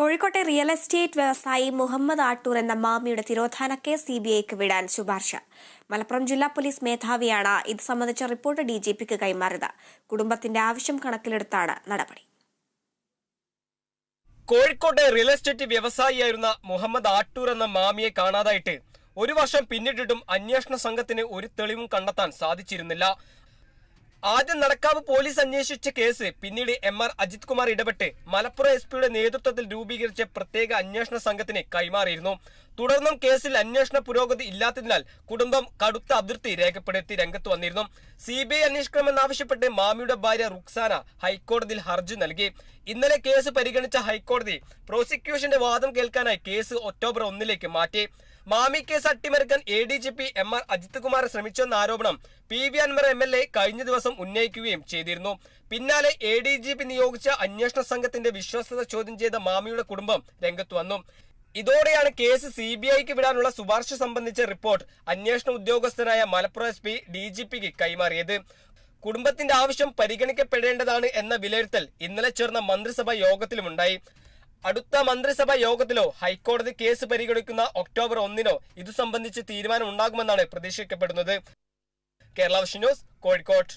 കോഴിക്കോട്ടെ real estate വ്യവസായി മുഹമ്മദ് ആട്ടൂർ എന്ന മാമിയുടെ തിരോധാന കേസ് സി ബി ഐക്ക് വിടാൻ ശുപാർശ. മലപ്പുറം ജില്ലാ പോലീസ് മേധാവിയാണ് ഇത് സംബന്ധിച്ച റിപ്പോർട്ട് ഡി ജി പിക്ക് കൈമാറിയത്. കുടുംബത്തിന്റെ ആവശ്യം കണക്കിലെടുത്താണ് നടപടി. കോഴിക്കോട്ടെ റിയൽ എസ്റ്റേറ്റ് വ്യവസായിയായിരുന്ന മുഹമ്മദ് ആട്ടൂർ എന്ന മാമിയെ കാണാതായിട്ട് ഒരു വർഷം പിന്നിട്ടിട്ടും അന്വേഷണ സംഘത്തിന് ഒരു തെളിവും കണ്ടെത്താൻ സാധിച്ചിരുന്നില്ല. ആദ്യം നടക്കാവ് പോലീസ് അന്വേഷിച്ച കേസ് പിന്നീട് എം ആർ അജിത് കുമാർ ഇടപെട്ട് മലപ്പുറം എസ് പിയുടെ നേതൃത്വത്തിൽ രൂപീകരിച്ച പ്രത്യേക അന്വേഷണ സംഘത്തിന് കൈമാറിയിരുന്നു. തുടർന്നും കേസിൽ അന്വേഷണ പുരോഗതി ഇല്ലാത്തതിനാൽ കുടുംബം കടുത്ത അതിർത്തി രേഖപ്പെടുത്തി രംഗത്ത് വന്നിരുന്നു. സി ബി ഐ അന്വേഷിക്കണമെന്നാവശ്യപ്പെട്ട് മാമിയുടെ ഭാര്യ റുക്സാന ഹൈക്കോടതിയിൽ ഹർജി നൽകി. ഇന്നലെ കേസ് പരിഗണിച്ച ഹൈക്കോടതി പ്രോസിക്യൂഷന്റെ വാദം കേൾക്കാനായി കേസ് ഒക്ടോബർ ഒന്നിലേക്ക് മാറ്റി. മാമി കേസ് അട്ടിമറിക്കാൻ A D G P M R Ajith Kumar ശ്രമിച്ചെന്ന ആരോപണം P V Anvar M L A കഴിഞ്ഞ ദിവസം ഉന്നയിക്കുകയും ചെയ്തിരുന്നു. പിന്നാലെ എ ഡി ജി പി നിയോഗിച്ച അന്വേഷണ സംഘത്തിന്റെ വിശ്വസ്തത ചോദ്യം ചെയ്ത മാമിയുടെ കുടുംബം രംഗത്ത് വന്നു. ഇതോടെയാണ് കേസ് സി ബി ഐക്ക് വിടാനുള്ള ശുപാർശ സംബന്ധിച്ച റിപ്പോർട്ട് അന്വേഷണ ഉദ്യോഗസ്ഥനായ Malappuram S P D G പിക്ക് കൈമാറിയത്. കുടുംബത്തിന്റെ ആവശ്യം പരിഗണിക്കപ്പെടേണ്ടതാണ് എന്ന വിലയിരുത്തൽ ഇന്നലെ ചേർന്ന മന്ത്രിസഭാ യോഗത്തിലുമുണ്ടായി. അടുത്ത മന്ത്രിസഭാ യോഗത്തിലോ ഹൈക്കോടതി കേസ് പരിഗണിക്കുന്ന ഒക്ടോബർ ഒന്നിനോ ഇതു സംബന്ധിച്ച് തീരുമാനം ഉണ്ടാകുമെന്നാണ് പ്രതീക്ഷിക്കപ്പെടുന്നത്. Kerala vision news Kozhikode.